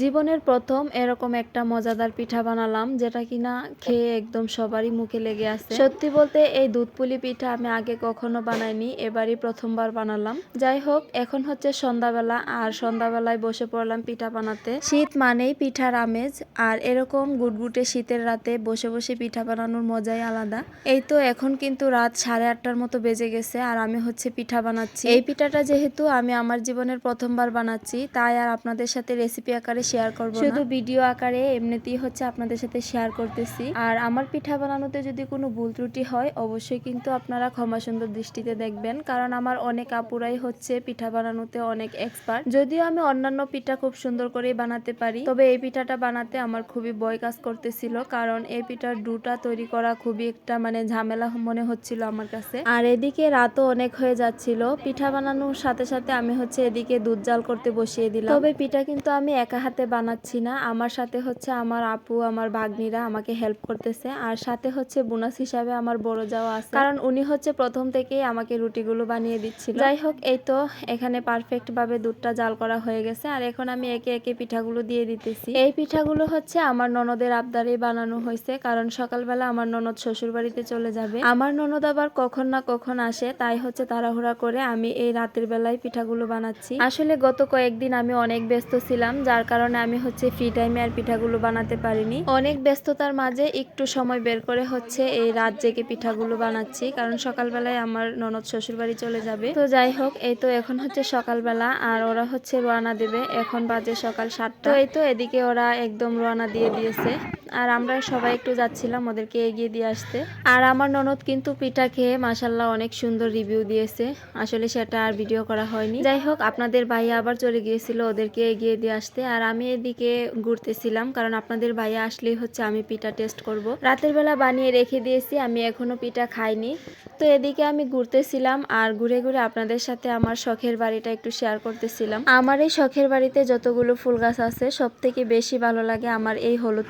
জীবনের প্রথম এরকম একটা মজাদার পিঠা বানালাম, যেটা কিনা খেয়ে একদম সবারই মুখে লেগে আছে। সত্যি বলতে এই দুধ পুলি পিঠা আমি আগে কখনো বানাইনি, এবারই প্রথমবার বানালাম। যাই হোক, এখন হচ্ছে সন্ধ্যাবেলা, আর সন্ধ্যাবেলায় বসে পড়লাম পিঠা বানাতে। শীত মানেই পিঠার আমেজ, আর এরকম গুটগুটে শীতের রাতে বসে বসে পিঠা বানানোর মজাই আলাদা। এই তো এখন কিন্তু রাত সাড়ে আটটার মতো বেজে গেছে, আর আমি হচ্ছে পিঠা বানাচ্ছি। এই পিঠাটা যেহেতু আমি আমার জীবনের প্রথমবার বানাচ্ছি, তাই আর আপনাদের সাথে রেসিপি আকারে শেয়ার করব শুধু ভিডিও আকারে এমনিতেই হচ্ছে আপনাদের সাথে শেয়ার করতেছি। আর আমার পিঠা বানানোতে যদি কোনো ভুল ত্রুটি হয় অবশ্যই কিন্তু আপনারা ক্ষমা সুন্দর দৃষ্টিতে দেখবেন। কারণ আমার অনেক আপুরাই হচ্ছে পিঠা বানানোতে অনেক এক্সপার্ট যদিও আমি অন্যান্য পিঠা খুব সুন্দর করে বানাতে পারি। তবে এই পিঠাটা বানাতে আমার খুবই বয় কাজ করতেছিল। কারণ এই পিঠার ডুটা তৈরি করা খুবই একটা মানে ঝামেলা মনে হচ্ছিল আমার কাছে। আর এদিকে রাতও অনেক হয়ে যাচ্ছিল। পিঠা বানানোর সাথে সাথে আমি হচ্ছে এদিকে দুধ জাল করতে বসিয়ে দিলাম। তবে পিঠা কিন্তু আমি একা হাতে বানাচ্ছি না। আমার সাথে হচ্ছে আমার আপু, আমার ভাগ্নিরা আমাকে হেল্প করতেছে। আর সাথে হচ্ছে বোনাস হিসাবে আমার বড় যাওয়া আছে। কারণ উনি হচ্ছে প্রথম থেকেই আমাকে রুটিগুলো বানিয়ে দিচ্ছিল। যাই হোক, এই তো এখানে পারফেক্ট ভাবে দুধটা জাল করা হয়ে গেছে। আর এখন আমি একে একে পিঠাগুলো দিয়ে দিতেছি। এই পিঠাগুলো হচ্ছে আমার ননদের আবদারেই বানানো হয়েছে। কারণ সকালবেলা আমার ননদ শ্বশুর বাড়িতে চলে যাবে। আমার ননদ আবার কখন না কখন আসে, তাই হচ্ছে তাড়াহুড়া করে আমি এই রাতের বেলায় পিঠাগুলো বানাচ্ছি। আসলে গত কয়েকদিন আমি অনেক ব্যস্ত ছিলাম, যার কারণে আমি হচ্ছে ফ্রি টাইমে আর পিঠাগুলো বানাতে পারিনি। অনেক ব্যস্ততার মাঝে একটু সময় বের করে হচ্ছে এই রাত জেগে পিঠাগুলো বানাচ্ছি, কারণ সকালবেলায় আমার ননদ শ্বশুর বাড়ি চলে যাবে। তো যাই হোক, এই তো এখন হচ্ছে সকালবেলা, আর ওরা হচ্ছে রোয়ানা দেবে এখন বাজে সকাল সাতটা। এই তো এদিকে ওরা একদম রোয়ানা দিয়ে দিয়েছে। আর আমরা সবাই একটু যাচ্ছিলাম ওদেরকে এগিয়ে দিয়ে আসতে। আর আমার ননদ কিন্তু পিঠা খেয়ে মাসাল্লাহ অনেক সুন্দর রিভিউ দিয়েছে। আসলে সেটা আর ভিডিও করা হয়নি। যাই হোক, আপনাদের ভাইয়া আবার চলে গিয়েছিল ওদেরকে এগিয়ে দিয়ে আসতে। আর আমি এদিকে ঘুরতেছিলাম, কারণ আপনাদের ভাইয়া আসলেই হচ্ছে আমি পিঠা টেস্ট করব। রাতের বেলা বানিয়ে রেখে দিয়েছি, আমি এখনও পিঠা খাইনি। তো এদিকে আমি ঘুরতেছিলাম আর ঘুরে ঘুরে আপনাদের সাথে আমার শখের বাড়িটা একটু শেয়ার করতেছিলাম। আমার এই শখের বাড়িতে যতগুলো ফুল গাছ আছে সব থেকে বেশি ভালো লাগে আমার এই হলুদ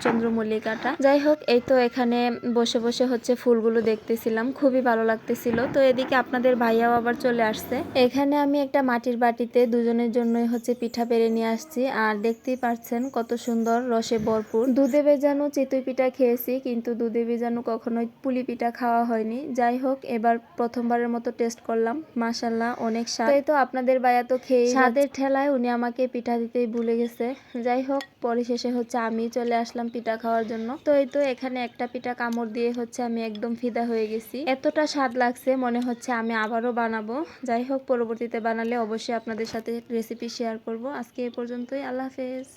চন্দ্রমল্লিকাটা যাই হোক, এই তো এখানে বসে বসে হচ্ছে ফুলগুলো দেখতেছিলাম, খুবই ভালো লাগতেছিল। তো এদিকে আপনাদের ভাইয়াও আবার চলে আসছে। এখানে আমি একটা মাটির বাটিতে দুজনের জন্যই হচ্ছে পিঠা পেরে নিয়ে আসছি। আর দেখতেই পাচ্ছেন কত সুন্দর রসে ভরপুর। দুধে ভেজানো চিতই পিঠা খেয়েছি, কিন্তু দুধে ভেজানো কখনোই পুলি পিঠা খাওয়া হয়নি। যাই হোক, এবার প্রথমবারের মতো টেস্ট করলাম। মাসাল্লাহ অনেক স্বাদ। তো আপনাদের ভাইয়া তো খেয়ে স্বাদের ঠেলায় উনি আমাকে পিঠা দিতেই ভুলে গেছে। যাই হোক পরিশেষে হচ্ছে আমি চলে আসলাম পিঠা খাওয়ার জন্য। তো এই তো এখানে একটা পিঠা কামড় দিয়ে হচ্ছে আমি একদম ফিদা হয়ে গেছি। এতটা স্বাদ লাগছে, মনে হচ্ছে আমি আবারও বানাবো। যাই হোক, পরবর্তীতে বানালে অবশ্যই আপনাদের সাথে রেসিপি শেয়ার করব। আজকে এ পর্যন্তই, আল্লাহ হাফেজ।